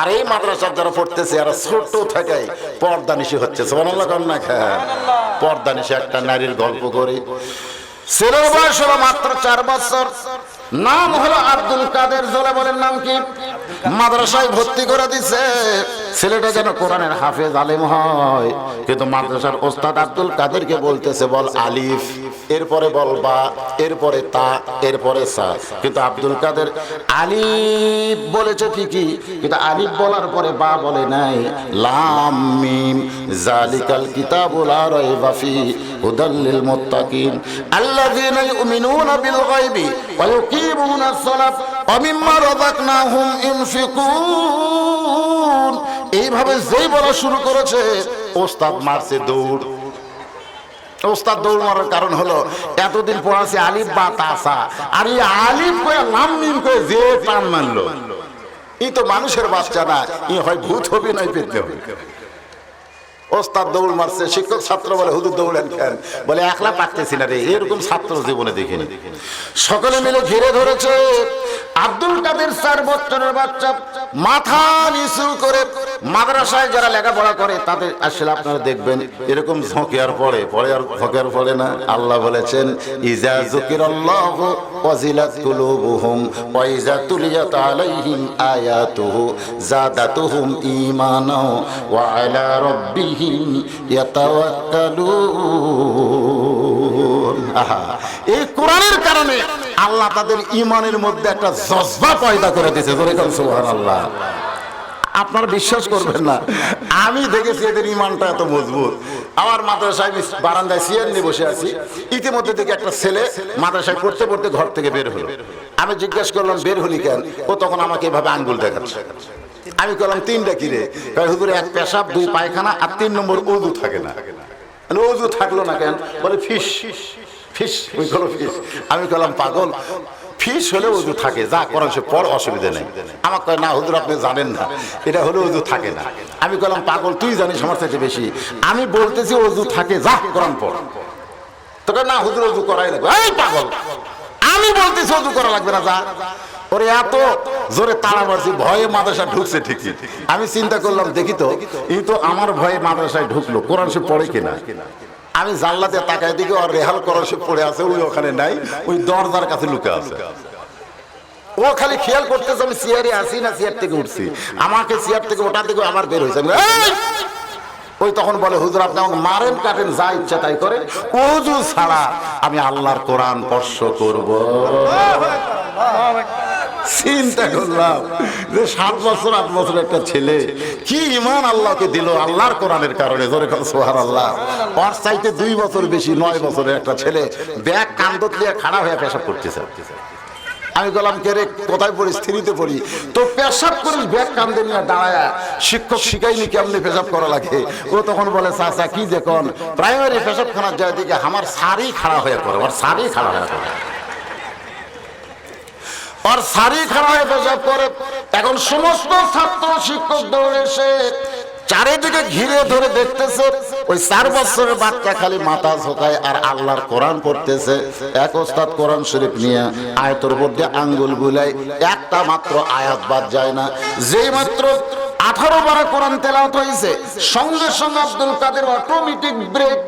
আর এই মাদ্রাসার যারা পড়তেছে, এরা ছোট থেকে পর্দা নিশি হচ্ছে। খায় পর্দা নিশি একটা নারীর গল্প করে। ছেলের বয়স হলো মাত্র চার বছর। নাম হলো আব্দুল কাদের জোলে বলেন নাম কি? মাদ্রাসায় ভর্তি করে দিছে। ছেলেটা যেন কোরআনের হাফেজ আলেম হয়। কিন্তু মাদ্রাসার ওস্তাদ আব্দুল কাদেরকে বলতেছে, বল আলিফ, এরপরে বল বা, এরপরে তা, এরপরে সা। কিন্তু আব্দুল কাদের আলিফ বলেছে ঠিকই, কিন্তু আলিফ বলার পরে বা বলে নাই। লাম, মিম, জালিকাল কিতাবুল লা রাইবা ফি হুদাল লিল মুত্তাকিন আল্লাযীনা ইউমিনুনা বিল গায়বি ওয়া ইউকিমুনা ওয়া মিম্মা রাযাকনাহুম ইনফিকুন। এইভাবে যেই বলা শুরু করেছে, ওস্তাদ মারছে দৌড়। ওস্তাদ দৌড় মারার কারণ হলো, এতদিন পড়াছে আলিফ বা তাসা। আর এই আলিফ করে লাম মিম করে যে টান মারলো। এই তো মানুষের বাচ্চা না ই হয় ভূত হবে নয় পেতে হবে। ওস্তাদ দৌড় মারছে, শিক্ষক ছাত্র বলে হুদুর দৌড়েন কেন? বলে, একলা পারতেছি না রে, এরকম ছাত্র জীবনে দেখিনি। সকলে মিলে ঘিরে ধরেছে আব্দুল কাদের চার বছরের বাচ্চা। মাথা নিচু করে মাদ্রাসায় যারা লেখাপড়া করে, তাদের আসলে আপনারা দেখবেন এরকম ঝোঁকে আর পড়ে পড়ে আর ঝোঁকে আর পড়ে না। আল্লাহ বলেছেন, ইজা জুকির আল্লাহ ওয়াজিলাত কুলুবুহুম ওয়া ইজা তুলিয়াত আলাইহিম আয়াতুহু জাদাতুহুম ঈমানা ওয়া আলা রাব্বিহিম ইয়াতাওয়াক্কালুন। আহা, এই কোরআনের কারণে আল্লাহ তাদের ঈমানের মধ্যে একটা জজবা পয়দা করে দিয়েছে। কোন, সুবহানাল্লাহ। আপনারা বিশ্বাস করবেন না। আমি দেখেছি এদের ইমানটা এত মজবুত। আমার মাদ্রাসায় বারান্দায় সিয়ার নিয়ে বসে আছি। ইতিমধ্যে থেকে একটা ছেলে মাদ্রাসায় পড়তে পড়তে ঘর থেকে বের হলো। আমি জিজ্ঞেস করলাম, বের হলি কেন? ও তখন আমাকে এভাবে আঙ্গুল দেখাচ্ছে। আমি করলাম তিনটা কিরে হুজুর, এক পেশাব, দুই পায়খানা আর তিন নম্বর উজু থাকে না। উজু থাকল না কেন? বলে, ফিস। ফিস? ওই হলো ফিস। আমি করলাম পাগল। ফিস হলে উজু থাকে, যা করেন সে পর অসুবিধা নেই। আমার কয়, না, হুজুর, আপনি জানেন না। এটা হলে উজু থাকে না। আমি করলাম, পাগল, তুই জানিস আমার থেকে বেশি। আমি বলতেছি উজু থাকে, যা করান পর। তোকে না, হুজুর, উজু করাই লাগবে। এই পাগল, আমি বলতেছি উজু করা লাগবে না, যা। ওরে, এত জোরে তাড়া মারছি, ভয়ে মাদ্রাসা ঢুকছে ঠিকই। আমি চিন্তা করলাম, দেখি তো, এই তো আমার ভয়ে মাদ্রাসায় ঢুকলো, কোরআন সে পড়ে কিনা? আমি জানলাতে তাকায় দিকে ওর রেহাল করার সে পড়ে আছে ওই ওখানে নাই, ওই দরজার কাছে লুকে আছে। ও খালি খেয়াল করতেছে আমি চেয়ারে আসি না চেয়ার থেকে উঠছি। আমাকে চেয়ার থেকে ওটা থেকে আমার বের হয়েছে। ওই তখন বলে, হুজুর, আপনি আমাকে মারেন, কাটেন, যা ইচ্ছা তাই করে উজু ছাড়া আমি আল্লাহর কোরআন স্পর্শ করব। চিন্তা করলাম যে সাত বছর, আট বছর একটা ছেলে, কি ইমান আল্লাহকে দিল? আল্লাহর কোরআনের কারণে, জোরে সোহার আল্লাহ ওর চাইতে দুই বছর বেশি, নয় বছরের একটা ছেলে, ব্যাগ কান্দত নিয়ে খাড়া হয়ে পেশাব করতেছে। আমি বললাম, কে রে, কোথায় পড়ি স্থিরিতে পড়ি। তো পেশাব করিস, ব্যাগ কান্দে নিয়ে দাঁড়ায়। শিক্ষক শিখাইনি কেমনি পেশাব করা লাগে? ও তখন বলে, চাচা, কি দেখুন? প্রাইমারি পেশাবখানার যায় দিকে আমার সারি খাড়া হয়ে পড়ে, ওর সারি খাড়া হয়ে পড়ে। আর সারি খানায় পেশাব করে। এখন সমস্ত ছাত্র শিক্ষক দৌড়ে এসে চারিদিকে ঘিরে ধরে দেখতেছে, ওই চার বছরের বাচ্চা খালি মাথা ঝোকায় আর আল্লাহর কোরআন করতেছে এক ওস্তাদ কোরআন শরীফ নিয়ে আয়তর মধ্যে আঙ্গুল গুলাই একটা মাত্র আয়াত বাদ যায় না। যেই মাত্র আঠারো বারে কোরআন তেলাওয়াত হয়েছে। সঙ্গে সঙ্গে আব্দুল কাদের অটোমেটিক ব্রেক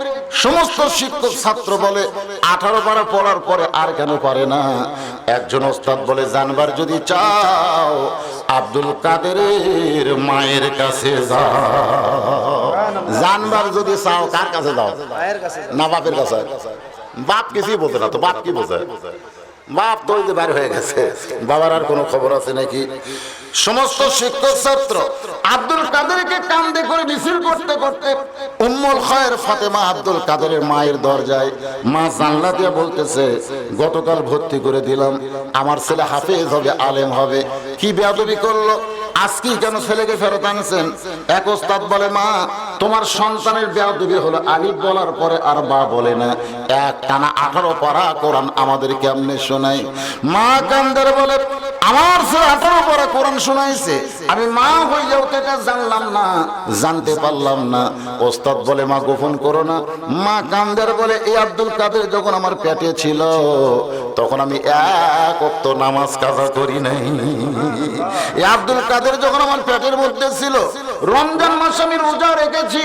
সমস্ত শিক্ষক ছাত্র বলে আঠারো বারে পড়ার পরে আর কেন পারে না? একজন ওস্তাদ বলে জানবার যদি চাও আব্দুল কাদেরের মায়ের কাছে যাও। জানবার যদি চাও কার কাছে যাও। না বাপের কাছে। বাপ কিছুই বোঝে না তো বাপ কি বোঝে? বাপ তো ওই বাইরে হয়ে গেছে। বাবার আর কোনো খবর আছে নাকি? সমস্ত শিক্ষক ছাত্র আব্দুল কাদেরকে কান্দে করে মিছিল করতে করতে উম্মুল খয়ের ফাতেমা আব্দুল কাদেরের মায়ের দরজায় মা জানলা দিয়ে বলতেছে, গতকাল ভর্তি করে দিলাম। আমার ছেলে হাফেজ হবে, আলেম হবে। কি বেয়াদবি করল? আজকেই কেন ছেলেকে ফেরত আনছেন? এক ওস্তাদ বলে, মা, তোমার সন্তানের বেয়াদবি হলো আলিফ বলার পরে আর বা বলে না। এক টানা আঠারো পারা কোরআন আমাদের কেমনে শোনায়। মা কান্দার বলে, আমার সে আঠারো পারা কোরআন শোনাইছে। আমি মা হয়ে যাও তো এটা জানলাম না, জানতে পারলাম না। ওস্তাদ বলে, মা, গোপন করো না। মা কান্দের বলে, এই আব্দুল কাদের যখন আমার পেটে ছিল, তখন আমি এক অক্ত নামাজ কাজা করি নাই। এই আব্দুল কাদের যখন আমার পেটের মধ্যে ছিল, রমজান মাস আমি রোজা রেখেছি।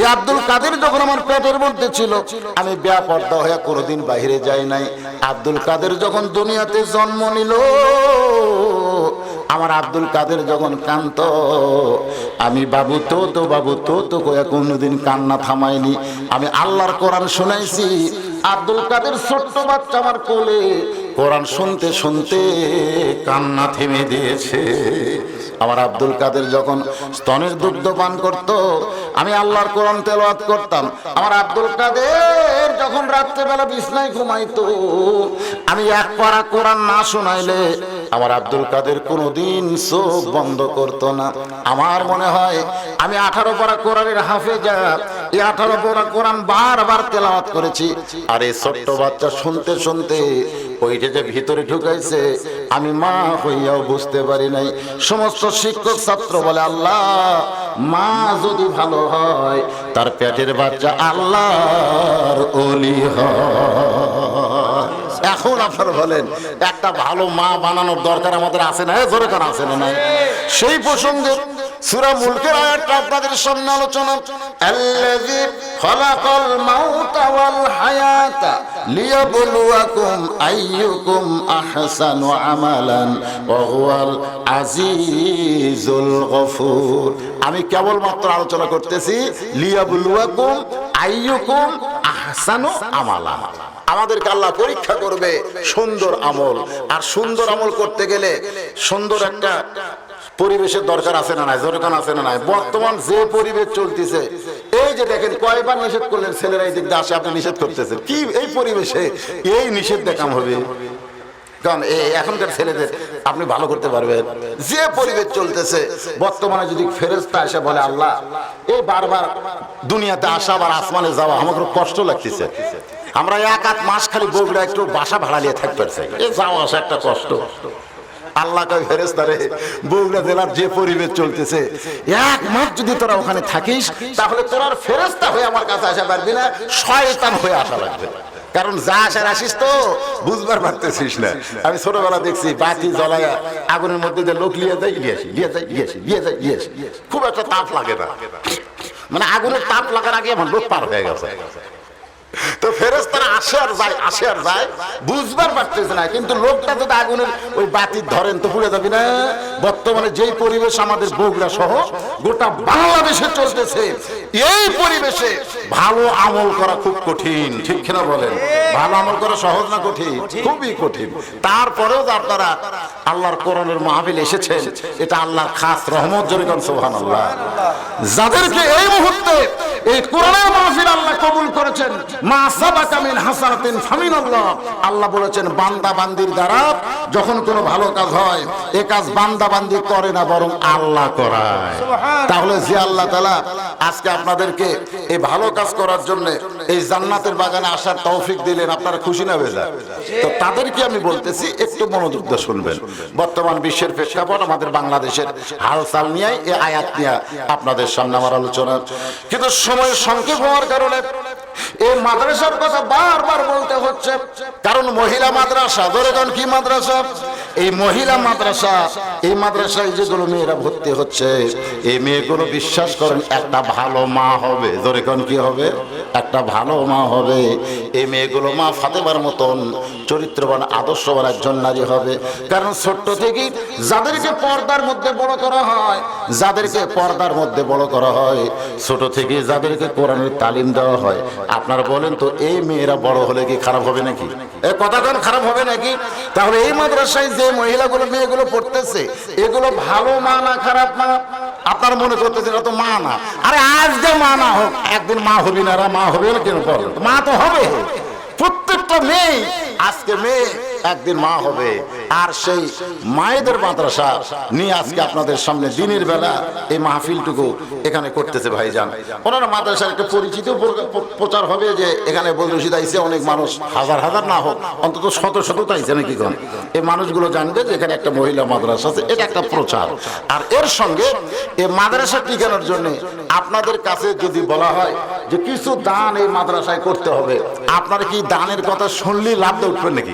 এই আব্দুল কাদের যখন আমার পেটের মধ্যে ছিল, আমি ব্যাপর্দা হয়ে কোনোদিন বাইরে যাই নাই। আব্দুল কাদের যখন দুনিয়াতে জন্ম নিল আমার আব্দুল কাদের যখন কান্ত, আমি বাবু তো তো বাবু তো তো কয়া কোনোদিন কান্না থামাইনি। আমি আল্লাহর কোরআন শুনাইছি, আব্দুল কাদের ছোট্ট বাচ্চা আমার কোলে, কোরআন শুনতে শুনতে কান্না থেমে দিয়েছে আমার আব্দুল কাদের যখন স্তনের দুগ্ধ পান করত, আমি আল্লাহর কোরআন তেলাওয়াত করতাম। আমার আব্দুল কাদের যখন রাত্রেবেলা বিছনায় ঘুমাইতো, আমি এক পারা কোরআন না শোনাইলে আমার আব্দুল কাদের কোনোদিন চোখ বন্ধ করতো না। আমার মনে হয়, আমি আঠারো পারা কোরআনের হাফেজা আঠারো বারবার করেছি। ছোট্ট বাচ্চা শুনতে শুনতে যে ভিতরে ঢুকাইছে, আমি মা হইয়াও বুঝতে পারি নাই। সমস্ত শিক্ষক ছাত্র বলে, আল্লাহ, মা যদি ভালো হয়, তার পেটের বাচ্চা আল্লাহর অলি এখন আপনারা বলেন, একটা ভালো মা বানানোর দরকার আমাদের আছে না? জোরে কার আছে না সেই প্রসঙ্গে সূরা মুলকের আয়াতটা আপনাদের সামনে আলোচনা। আল্লাযী খলাকাল মাউতা ওয়াল হায়াতা লিয়াবলুয়াকুম আইয়ুকুম আহসানু আমালান ওয়া হুয়াল আজিজুল গফুর। আমি কেবলমাত্র আলোচনা করতেছি, লিয়াবলুয়াকুম আইয়ুকুম আহসানু আমালা আমাদেরকে আল্লাহ পরীক্ষা করবে সুন্দর আমল। আর সুন্দর আমল করতে গেলে সুন্দর একটা পরিবেশের দরকার আছে না নাই? দরকার আছে না নাই? বর্তমান যে পরিবেশ চলতেছে, এই যে দেখেন কয়বার নিষেধ করলেন ছেলেরা এই আসে, আপনি নিষেধ করতেছেন। কি এই পরিবেশে এই নিষেধ দেখাম হবে? কারণ এখনকার ছেলেদের আপনি ভালো করতে পারবেন। যে পরিবেশ চলতেছে, বর্তমানে যদি ফেরেস্তা এসে বলে, আল্লাহ, এই বারবার দুনিয়াতে আসা আবার আসমানে যাওয়া খুব কষ্ট লাগতেছে। আমরা এক আধ মাস খালি বগুড়া একটু বাসা ভাড়া নিয়ে থাকতে পারছি। এ যাওয়া আসা একটা কষ্ট। আল্লাহ কয় বগুড়া জেলার যে পরিবেশ চলতেছে, এক মাস যদি তোরা ওখানে থাকিস, তাহলে তোরা আর ফেরেস্তা হয়ে আমার কাছে আসা পারবি না, শয়তান হয়ে আসা লাগবে। কারণ যা আসার আসিস তো, বুঝবার পারতেছিস না। আমি ছোটবেলা দেখছি, বাতি জ্বলায়া আগুনের মধ্যে যে লোক লিয়ে যায়, লিয়ে আসি, লিয়ে যায় লিয়ে যায় আসি। খুব একটা তাপ লাগে না। মানে আগুনের তাপ লাগার আগে আমার লোক পার হয়ে গেছে। তো ফেরেস্তারা আসে আর যায়, আসে আর যায়। বুঝবার পারতেছে না, কিন্তু লোকটা যদি আগুনের ওই বাতি ধরেন তো পুড়ে যাবি না। বর্তমানে যেই পরিবেশ আমাদের বগুড়া সহ গোটা বাংলাদেশে চলতেছে এই পরিবেশে ভালো আমল করা খুব কঠিন ঠিক কিনা বলেন? ভালো আমল করা সহজ না কঠিন? খুবই কঠিন। তারপরেও যে আপনারা আল্লাহর কোরআনের মাহফিল এসেছেন এটা আল্লাহর খাস রহমত জরিকান সোহান আল্লাহ যাদেরকে এই মুহূর্তে এই কোরআনের মাহফিল আল্লাহ কবুল করেছেন মা সাবাকা মিন হাসানাতিন ফামিন আল্লাহ আল্লাহ বলেছেন বান্দা বান্দির দ্বারা যখন কোনো ভালো কাজ হয় এ কাজ বান্দা বান্দি করে না বরং আল্লাহ করায়। তাহলে যে আল্লাহ তাআলা আজকে আপনাদেরকে এই ভালো কাজ করার জন্য এই জান্নাতের বাগানে আসার তৌফিক দিলেন, আপনারা খুশি না বেজা তো তাদেরকে আমি বলতেছি, একটু মনোযোগ শুনবেন। বর্তমান বিশ্বের প্রেক্ষাপট আমাদের বাংলাদেশের হালচাল নিয়ে এই আয়াত নিয়ে আপনাদের সামনে আমার আলোচনা। কিন্তু সময়ের সংক্ষেপ হওয়ার কারণে এই মাদ্রাসার কথা বারবার বলতে হচ্ছে, কারণ মহিলা মাদ্রাসা, ধরে কি মাদ্রাসা? এই মহিলা মাদ্রাসা, এই মাদ্রাসায় যেগুলো মেয়েরা ভর্তি হচ্ছে, এই মেয়েগুলো বিশ্বাস করেন একটা ভালো মা হবে। ধরে কি হবে? একটা ভালো মা হবে। এই মেয়েগুলো মা ফাতেমার মতন চরিত্রবান, আদর্শবান একজন নারী হবে। কারণ ছোট্ট থেকেই যাদেরকে পর্দার মধ্যে বড় করা হয়, যাদেরকে পর্দার মধ্যে বড় করা হয়, ছোট থেকে যাদেরকে কোরআনের তালিম দেওয়া হয়। আপনারা বলেন তো, এই মেয়েরা বড় হলে কি খারাপ হবে নাকি? এ কথা কোন খারাপ হবে নাকি? তাহলে এই মাদ্রাসায় যে মহিলাগুলো, মেয়েগুলো পড়তেছে, এগুলো ভালো মা না খারাপ মা? আপনার মনে করতেছেন তো মা না আরে আজ যে মা না হোক, একদিন মা হবি না মা হবে না কেন? মা তো হবে প্রত্যেকটা মেয়ে, আজকে মেয়ে একদিন মা হবে। আর সেই মায়েদের মাদ্রাসা নিয়ে আজকে আপনাদের সামনে দিনের বেলা এই মাহফিলটুকু এখানে করতেছে ভাইজান। ওনারা মাদ্রাসার একটা পরিচিত প্র- প্র- প্রচার হবে যে এখানে বদরশিদ আইসে অনেক মানুষ, হাজার হাজার না হোক, অন্তত শত শত তো আইসে নাকি কোন? এই মানুষগুলো জানবে যে এখানে একটা মহিলা মাদ্রাসা আছে, এটা একটা প্রচার। আর এর সঙ্গে এই মাদ্রাসা টিকানোর জন্য আপনাদের কাছে যদি বলা হয় যে কিছু দান এই মাদ্রাসায় করতে হবে, আপনারা কি দানের কথা শুনলেই লাভ উঠবেন নাকি?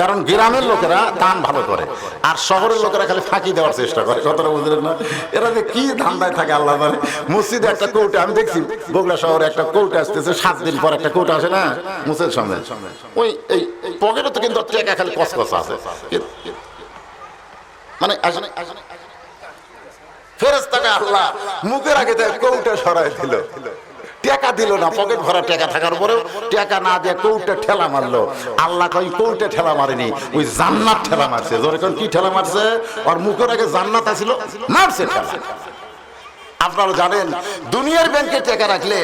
কারণ গ্রামের লোকেরা দান ভালো করে, আর শহরের লোকেরা খালি ফাঁকি দেওয়ার চেষ্টা করে, কথাটা বুঝলেন না? এরা যে কি ধান্দায় থাকে আল্লাহ জানে। মসজিদে একটা কৌটা, আমি দেখছি বগুড়া শহরে একটা কৌটা আসতেছে, সাত দিন পর একটা কৌটা আসে না? মুসের সামনে। ওই, এই পকেটে তো কিন্তু টেকা খালি কসকস আছে। মানে আসলে ফেরেস্তাকে আল্লাহ মুখের আগে কৌটা সরাই দিল। টাকা দিল না, পকেট ভরা টাকা থাকার পরেও টাকা না দিয়ে কৌটা ঠেলা মারলো। আল্লাহ কই কৌটা ঠেলা মারেনি, ওই জান্নাত ঠেলা মারছে। জোরে কি ঠেলা মারছে? আর মুখের আগে জান্নাত আছিল, মারছে ঠেলা। আপনারা জানেন, দুনিয়ার ব্যাংকে টাকা রাখলে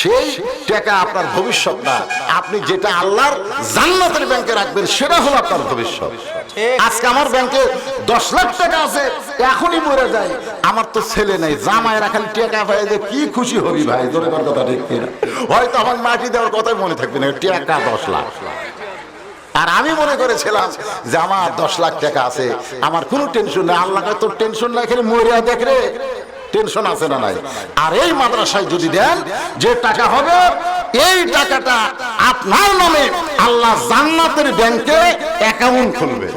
সেই টাকা আপনার ভবিষ্যৎ না। আপনি যেটা আল্লাহর জান্নাতের ব্যাংকে রাখবেন, সেটা হলো আপনার ভবিষ্যৎ। আজকে আমার ব্যাংকে দশ লাখ টাকা আছে, এখনই মরে যায়। আমার তো ছেলে নেই জামাইরা খালি টাকা পাই যে কি খুশি হবি ভাই? তোর কথা ঠিক কিনা? হয়তো আমার মাটি দেওয়ার কথাই মনে থাকবে না, টাকা দশ লাখ। আর আমি মনে করেছিলাম যে আমার দশ লাখ টাকা আছে, আমার কোনো টেনশন নেই আল্লাহ তোর টেনশন নাই, খেলে মরিয়া দেখ রে। টেনশন আছে না নাই? আর এই মাদ্রাসায় যদি দেন, যে টাকা হবে, এই টাকাটা আপনার নামে আল্লাহ জান্নাতের ব্যাংকে অ্যাকাউন্ট খুলবে।